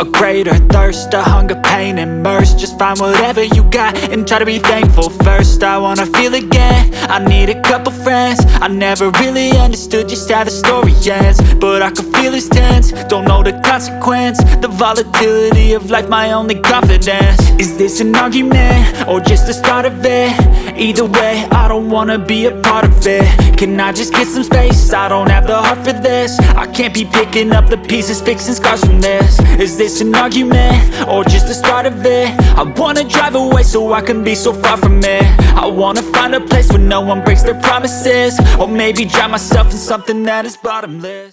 A greater thirst, a hunger, pain, and Just find whatever you got and try to be thankful first. I wanna feel again, I need a couple friends. I never really understood just how the story ends But I can feel it's tense, don't know the consequence The volatility of life, my only confidence. Is this an argument, or just the start of it? Either way, I don't wanna be a part of it. Can I just get some space? I don't have the heart for this. I can't be picking up the pieces, fixing scars from this. Is this an argument? Or just the start of it? I wanna drive away so I can be so far from it I wanna find a place where no one breaks their promises Or maybe drown myself in something that is bottomless